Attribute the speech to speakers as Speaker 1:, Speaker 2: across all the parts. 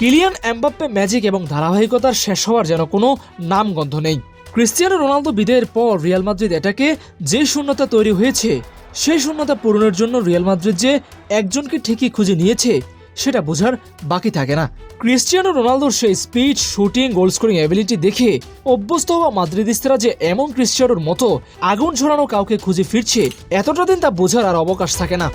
Speaker 1: Kylian Mbappe magic এবং ধারাবাহিকতার শেষ হওয়ার যেন কোনো নামগন্ধ নেই। ক্রিস্টিয়ানো রোনালদো বিদায়ের পর রিয়াল মাদ্রিদ এটাকে যে শূন্যতা তৈরি হয়েছে, সেই শূন্যতা পূরণের জন্য রিয়াল মাদ্রিদ যে একজনকে ঠিকই খুঁজে নিয়েছে, সেটা বোঝার বাকি থাকে না। ক্রিস্টিয়ানো রোনালদোর সেই speed shooting goal scoring ability দেখে অভ্যস্ত হওয়া মাদ্রিদিস্তারা যে এমন ক্রিস্টিয়ানোর মতো আগুন ঝরানো কাউকে খুঁজে ফিরছে, এতটা দিন তা বোঝার আর অবকাশ থাকে না।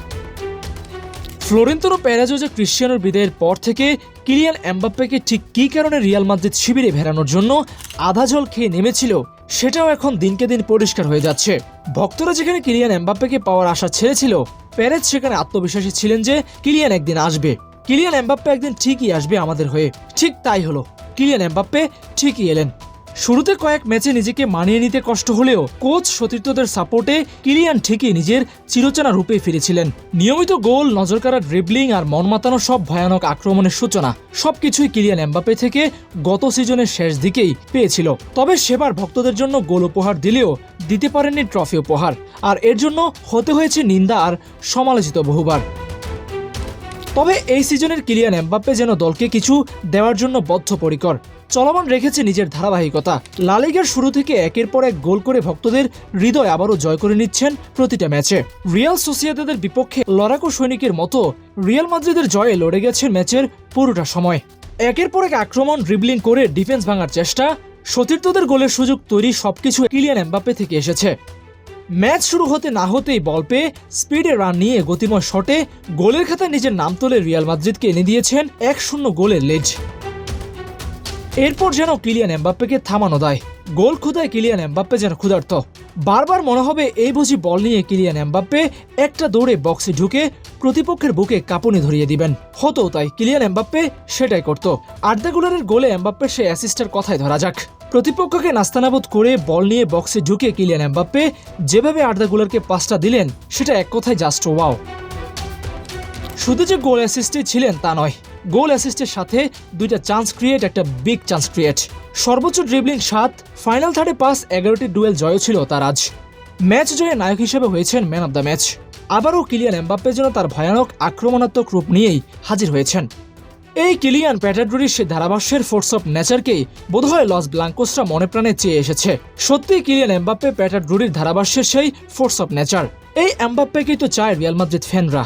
Speaker 1: ফ্লোরেন্তোনো প্যারাজো যে ক্রিশ্চিয়ানোর বিদায়ের পর থেকে কিলিয়ান এমবাপ্পেকে ঠিক কী কারণে রিয়াল মাদ্রিদ শিবিরে ভেড়ানোর জন্য আধা জল খেয়ে নেমেছিল, সেটাও এখন দিনকে দিন পরিষ্কার হয়ে যাচ্ছে। ভক্তরা যেখানে কিলিয়ান এমবাপ্পেকে পাওয়ার আশা ছেড়েছিল, প্যারেজ সেখানে আত্মবিশ্বাসী ছিলেন যে কিলিয়ান একদিন আসবে। কিলিয়ান এমবাপ্পে একদিন ঠিকই আসবে আমাদের হয়ে। ঠিক তাই হলো। কিলিয়ান এমবাপ্পে ঠিকই এলেন। শুরুতে কয়েক ম্যাচে নিজেকে মানিয়ে নিতে কষ্ট হলেও কোচ সতীর্থদের সাপোর্টে কিলিয়ান ঠিকই নিজের চিরচেনা রূপে ফিরেছিলেন। নিয়মিত গোল, নজরকাড়া ড্রিবলিং আর মন মাতানো সব ভয়ানক আক্রমণের সূচনা সবকিছুই কিলিয়ান এমবাপে থেকে গত সিজনের শেষ দিকেই পেয়েছিল। তবে সেবার ভক্তদের জন্য গোল উপহার দিলেও দিতে পারেননি ট্রফি উপহার। আর এর জন্য হতে হয়েছে নিন্দা আর সমালোচিত বহুবার। তবে এই সিজনের কিলিয়ান এমবাপ্পে যেন দলকে কিছু দেওয়ার জন্য বদ্ধপরিকর। চলমান রেখেছে নিজের ধারাবাহিকতা। লালিগার শুরু থেকে একের পর এক গোল করে ভক্তদের হৃদয় আবারও জয় করে নিচ্ছেন প্রতিটা ম্যাচে। রিয়াল সোসিয়েদাদের বিপক্ষে লড়াকু সৈনিকের মতো রিয়াল মাদ্রিদের জয়ে লড়ে গেছেন ম্যাচের পুরোটা সময়। একের পর এক আক্রমণ ড্রিবলিং করে ডিফেন্স ভাঙার চেষ্টা, সতীর্থদের গোলের সুযোগ তৈরি সবকিছু কিলিয়ান এমবাপ্পে থেকে এসেছে। ম্যাচ শুরু হতে না হতেই বল পেয়ে স্পিডে রান নিয়ে গতিময় শটে গোলের খাতায় নিজের নাম তুলে রিয়াল মাদ্রিদকে এনে দিয়েছেন এক শূন্য গোলের লেজ। এরপর যেন কিলিয়ান এমবাপ্পেকে থামানো দেয়। গোল খুদায় কিলিয়ান এমবাপ্পে যেন ক্ষুধার্ত। বারবার মনে হবে এই বুঝি বল নিয়ে কিলিয়ান এমবাপ্পে একটা দৌড়ে বক্সে ঢুকে প্রতিপক্ষের বুকে কাঁপুনি ধরিয়ে দিবেন। হতো তাই কিলিয়ান এমবাপ্পে সেটাই করত। আর্দাগুলারের গোলে এমবাপ্পের সে অ্যাসিস্টের কথাই ধরা যাক। প্রতিপক্ষকে নাস্তানাবোধ করে বল নিয়ে বক্সে ঢুকে কিলিয়ান এমবাপ্পে যেভাবে আর্দাগুলারকে পাসটা দিলেন, সেটা এক কথায় জাস্ট ওয়াও শুধু যে গোল অ্যাসিস্টে ছিলেন তা নয় গোল অ্যাসিস্টের সাথে দুইটা চান্স ক্রিয়েট একটা বিগ চান্স ক্রিয়েট সর্বোচ্চ ড্রিবলিং সাত ফাইনাল থার্ডে পাস এগারোটি ডুয়েল জয় ছিল তার আজ। ম্যাচ জয়ে নায়ক হিসেবে হয়েছেন ম্যান অব দ্য ম্যাচ আবারও কিলিয়ান এমবাপ্পে যেন তার ভয়ানক আক্রমণাত্মক রূপ নিয়েই হাজির হয়েছেন। এই কিলিয়ান প্যাটাড্রুরির সে ধারাভাষ্যের ফোর্স অফ নেচারকেই বোধহয় লস ব্লাঙ্কোসরা মনে প্রাণে চেয়ে এসেছে। সত্যি কিলিয়ান এমবাপ্পে প্যাটাড্রুরির ধারাভাষ্যের সেই ফোর্স অফ নেচার এই এমবাপ্পেকেই তো চায় রিয়াল মাদ্রিদ ফ্যানরা।